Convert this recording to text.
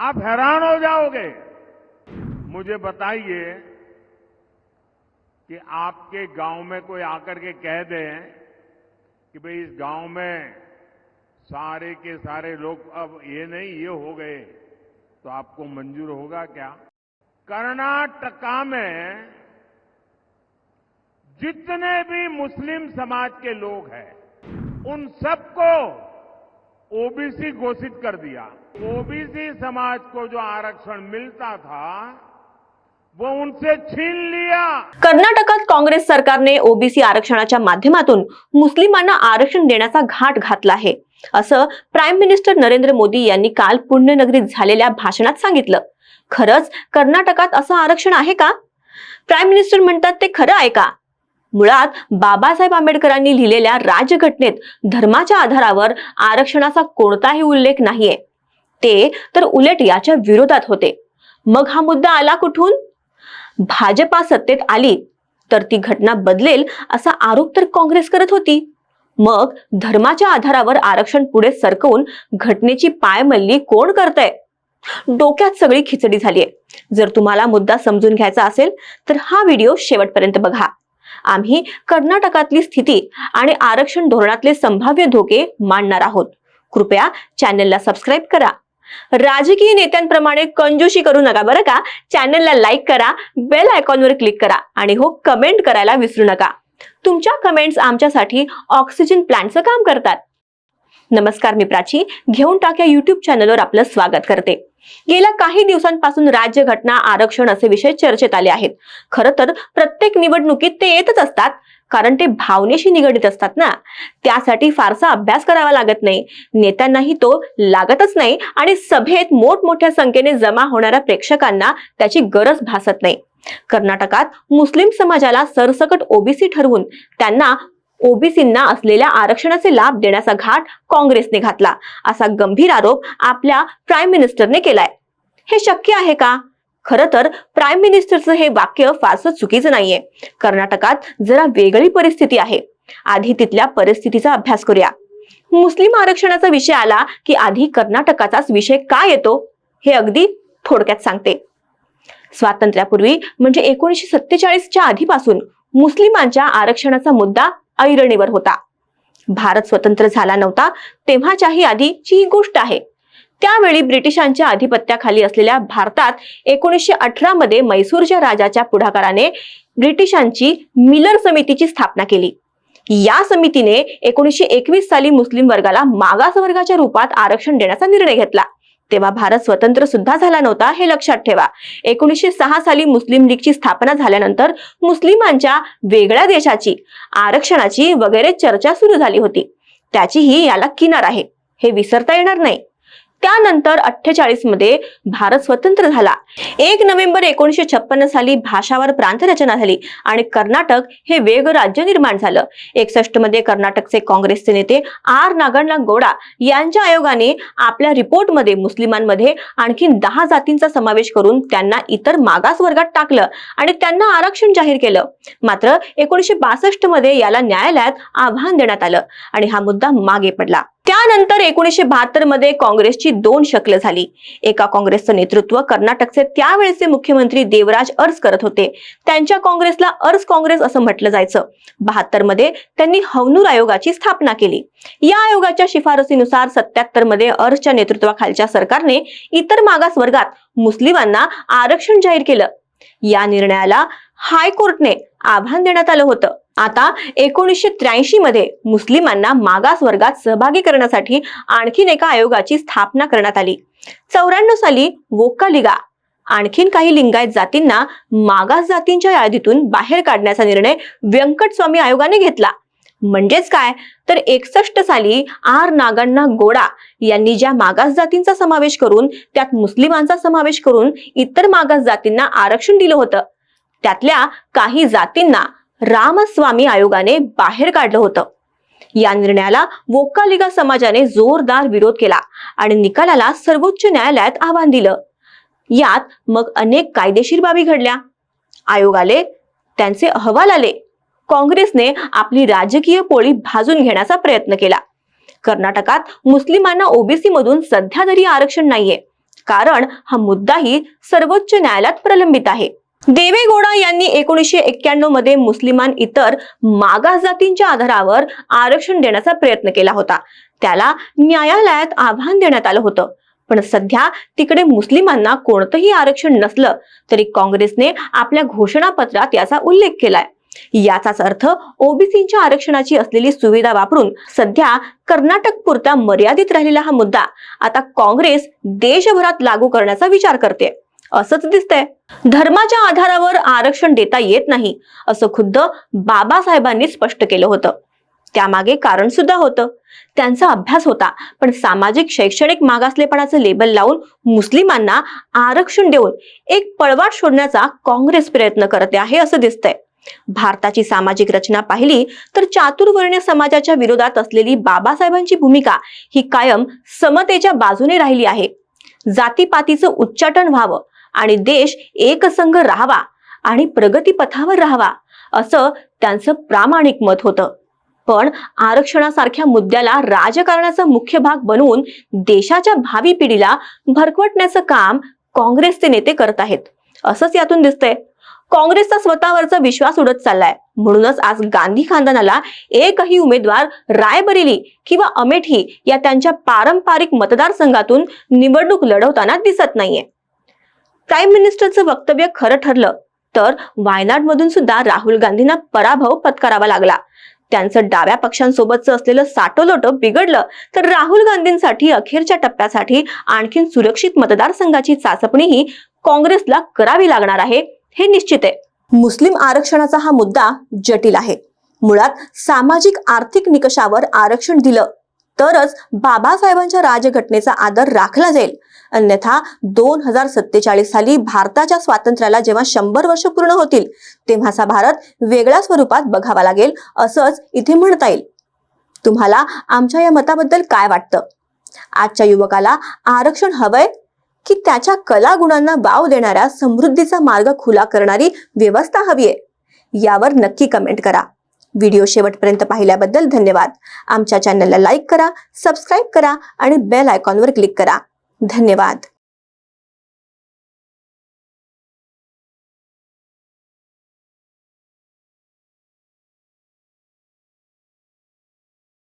आप हैरान हो जाओगे। मुझे बताइए कि आपके गाँव में कोई आकर के कह दे कि भाई इस गाँव में सारे के सारे लोग अब ये नहीं, ये हो गए तो आपको मंजूर होगा क्या? कर्नाटका में जितने भी मुस्लिम समाज के लोग हैं, उन सबको ओबीसी घोषित कर दिया। ओबीसी समाज को जो आरक्षण मिलता था वो उनसे छीन लिया। कर्नाटकात काँग्रेस सरकारने ओबीसी आरक्षणाच्या माध्यमातून मुस्लिमांना आरक्षण देण्याचा घाट घातला आहे असं प्राईम मिनिस्टर नरेंद्र मोदी यांनी काल पुण्यनगरीत झालेल्या भाषणात सांगितलं. खरंच कर्नाटकात असं आरक्षण आहे का? प्राईम मिनिस्टर म्हणतात ते खरं आहे का? मुळात बाबासाहेब आंबेडकरांनी लिहिलेल्या राजघटनेत धर्माच्या आधारावर आरक्षणाचा कोणताही उल्लेख नाहीये. ते तर उलट याच्या विरोधात होते. मग हा मुद्दा आला कुठून? भाजपा सत्तेत आली तर ती घटना बदलेल असा आरोप तर काँग्रेस करत होती. मग धर्माच्या आधारावर आरक्षण पुढे सरकवून घटनेची पायमल्ली कोण करतंय? डोक्यात सगळी खिचडी झालीये. जर तुम्हाला मुद्दा समजून घ्यायचा असेल तर हा व्हिडिओ शेवटपर्यंत बघा. आम्ही कर्नाटकातली स्थिती आणि आरक्षण धोरणातले संभाव्य धोके मांडणार आहोत. कृपया चॅनलला सबस्क्राईब करा. राजकीय नेत्यांप्रमाणे कंजूशी करू नका बरं का? चॅनलला लाईक करा बेल आयकॉनवर क्लिक करा आणि हो कमेंट करायला विसरू नका. तुमच्या कमेंट्स आमच्यासाठी ऑक्सिजन प्लांटचं काम करतात. नमस्कार मी प्राची. घेऊन टाक्या युट्यूब चॅनलवर आपलं स्वागत करते. गेल्या काही दिवसांपासून राज्य घटना आरक्षण असे विषय चर्चेत आले आहेत. खरं तर प्रत्येक निवडणुकीत ते येतच असतात. कारण ते भावनेशी निगडीत असतात ना. त्यासाठी फारसा अभ्यास करावा लागत नाही. नेत्यांनाही तो लागतच नाही आणि सभेत मोठमोठ्या संख्येने जमा होणाऱ्या प्रेक्षकांना त्याची गरज भासत नाही. कर्नाटकात मुस्लिम समाजाला सरसकट ओबीसी ठरवून त्यांना ओबीसींना असलेल्या आरक्षणाचे लाभ देण्याचा घाट काँग्रेसने घातला. असा गंभीर आरोप आपल्या प्राईम मिनिस्टरने केलाय. हे शक्य आहे का? खरं तर प्राईम मिनिस्टरचं हे वाक्य फारसं चुकीचं नाहीये. कर्नाटकात जरा वेगळी परिस्थिती आहे. आधी तिथल्या परिस्थितीचा अभ्यास करूया. मुस्लिम आरक्षणाचा विषय आला की आधी कर्नाटकाचाच विषय का येतो? हे अगदी थोडक्यात सांगते. स्वातंत्र्यापूर्वी म्हणजे एकोणीसशे सत्तेचाळीसच्या आधीपासून मुस्लिमांच्या आरक्षणाचा मुद्दा ऐरणीवर होता. भारत स्वतंत्र झाला नव्हता तेव्हाच्याही आधीची ही गोष्ट आहे. त्यावेळी ब्रिटिशांच्या अधिपत्याखाली असलेल्या भारतात एकोणीसशे अठरा मध्ये मैसूरच्या राजाच्या पुढाकाराने ब्रिटिशांची मिलर समितीची स्थापना केली. या समितीने एकोणीसशे एकवीस साली मुस्लिम वर्गाला मागास वर्गाच्या रूपात आरक्षण देण्याचा निर्णय घेतला. तेव्हा भारत स्वतंत्र सुद्धा झाला नव्हता हे लक्षात ठेवा. एकोणीसशे सहा साली मुस्लिम लीगची स्थापना झाल्यानंतर मुस्लिमांच्या वेगळ्या देशाची आरक्षणाची वगैरे चर्चा सुरू झाली होती. त्याचीही याला किनार आहे. हे विसरता येणार नाही. त्यानंतर अठ्ठेचाळीसमध्ये भारत स्वतंत्र झाला. एक नोव्हेंबर एकोणीसशे छप्पन्न साली भाषावर प्रांत रचना झाली आणि कर्नाटक हे वेग राज्य निर्माण झालं. एकसष्टमध्ये कर्नाटकचे काँग्रेसचे नेते आर नागण्णा गौडा यांच्या आयोगाने आपल्या रिपोर्टमध्ये मुस्लिमांमध्ये आणखी दहा जातींचा समावेश करून त्यांना इतर मागास वर्गात टाकलं आणि त्यांना आरक्षण जाहीर केलं. मात्र एकोणीसशे बासष्टमध्ये याला न्यायालयात आव्हान देण्यात आलं आणि हा मुद्दा मागे पडला. त्यानंतर एकोणीसशे बहात्तरमध्ये काँग्रेसची दोन शक्ल झाली. एका काँग्रेसचं नेतृत्व कर्नाटकचे त्यावेळेचे मुख्यमंत्री देवराज अर्ज करत होते. त्यांच्या काँग्रेसला अर्ज काँग्रेस असं म्हटलं जायचं. बहात्तरमध्ये त्यांनी हवनूर आयोगाची स्थापना केली. या आयोगाच्या शिफारसीनुसार सत्याहत्तरमध्ये अर्जच्या नेतृत्वाखालच्या सरकारने इतर मागास वर्गात मुस्लिमांना आरक्षण जाहीर केलं. या निर्णयाला हायकोर्टने आव्हान देण्यात आलं होतं. आता एकोणीसशे त्र्याऐंशी मध्ये मुस्लिमांना मागास वर्गात सहभागी करण्यासाठी आणखीन एका आयोगाची स्थापना करण्यात आली. चौऱ्याण्णव साली वोक्कालिगा आणखीन काही लिंगायत जातींना मागास जातींच्या यादीतून बाहेर काढण्याचा निर्णय व्यंकटस्वामी आयोगाने घेतला. म्हणजेच काय? तर एकसष्ट साली आर नागांना गोडा यांनी ज्या मागास जातींचा समावेश करून त्यात मुस्लिमांचा समावेश करून इतर मागास जातींना आरक्षण दिलं होतं. त्यातल्या काही जातींना रामस्वामी आयोगाने बाहेर काढलं होतं. या निर्णयाला वोक्कालिगा समाजाने जोरदार विरोध केला आणि निकालाला सर्वोच्च न्यायालयात आव्हान दिलं. यात मग अनेक कायदेशीर बाबी घडल्या. आयोग आले त्यांचे अहवाल आले. काँग्रेसने आपली राजकीय पोळी भाजून घेण्याचा प्रयत्न केला. कर्नाटकात मुस्लिमांना ओबीसी मधून सध्या तरी आरक्षण नाहीये. कारण हा मुद्दाही सर्वोच्च न्यायालयात प्रलंबित आहे. देवेगौडा यांनी एकोणीसशे एक्क्याण्णवमध्ये मुस्लिमान इतर मागास जातींच्या आधारावर आरक्षण देण्याचा प्रयत्न केला होता. त्याला न्यायालयात आव्हान देण्यात आलं होतं. पण सध्या तिकडे मुस्लिमांना कोणतंही आरक्षण नसलं तरी काँग्रेसने आपल्या घोषणापत्रात याचा उल्लेख केलाय. याचाच अर्थ ओबीसीच्या आरक्षणाची असलेली सुविधा वापरून सध्या कर्नाटक पुरता मर्यादित राहिलेला हा मुद्दा आता काँग्रेस देशभरात लागू करण्याचा विचार करते. असंच दिसतंय. धर्माच्या आधारावर आरक्षण देता येत नाही असं खुद्द बाबासाहेबांनी स्पष्ट केलं होतं. त्यामागे कारण सुद्धा होतं. त्यांचा अभ्यास होता पण सामाजिक शैक्षणिक मागासलेपणाचं लेबल लावून मुस्लिमांना आरक्षण देऊन एक पळवाट शोधण्याचा काँग्रेस प्रयत्न करते आहे असं दिसतंय. भारताची सामाजिक रचना पाहिली तर चातुर्वर्ण्य समाजाच्या विरोधात असलेली बाबासाहेबांची भूमिका ही कायम समतेच्या बाजूने राहिली आहे. जातीपातीचं उच्चाटन व्हावं आणि देश एकसंघ राहावा आणि प्रगतीपथावर राहावा असं त्यांचं प्रामाणिक मत होतं. पण आरक्षणासारख्या मुद्द्याला राजकारणाचा मुख्य भाग बनवून देशाच्या भावी पिढीला भरकवटण्याचं काम काँग्रेसचे नेते करत आहेत. असंच यातून दिसतंय. काँग्रेसचा स्वतःवरचा विश्वास उडत चाललाय. म्हणूनच आज गांधी खानदानाला एकही उमेदवार रायबरेली किंवा अमेठी या त्यांच्या पारंपरिक मतदारसंघातून निवडणूक लढवताना दिसत नाहीये. प्राईम मिनिस्टरचं वक्तव्य खरं ठरलं तर वायनाड मधून सुद्धा राहुल गांधींना पराभव पत्करावा लागला. त्यांचं डाव्या पक्षांसोबतचं असलेलं साटोलोट बिघडलं तर राहुल गांधींसाठी अखेरच्या टप्प्यासाठी आणखीन सुरक्षित मतदारसंघाची चाचपणीही काँग्रेसला करावी लागणार आहे हे निश्चित आहे. मुस्लिम आरक्षणाचा हा मुद्दा जटिल आहे. मुळात सामाजिक आर्थिक निकषावर आरक्षण दिलं तरच बाबासाहेबांच्या राजघटनेचा आदर राखला जाईल. अन्यथा दोन हजार सत्तेचाळीस साली भारताच्या स्वातंत्र्याला जेव्हा शंभर वर्ष पूर्ण होतील तेव्हाचा भारत वेगळ्या स्वरूपात बघावा लागेल असंच इथे म्हणता येईल. तुम्हाला आमच्या या मताबद्दल काय वाटतं? आजच्या युवकाला आरक्षण हवंय की त्याच्या कला गुणांना वाव देणाऱ्या समृद्धीचा मार्ग खुला करणारी व्यवस्था हवी आहे? यावर नक्की कमेंट करा. व्हिडिओ शेवटपर्यंत पाहिल्याबद्दल धन्यवाद. आमच्या चॅनलला लाईक करा सबस्क्राईब करा आणि बेल आयकॉनवर क्लिक करा. धन्यवाद.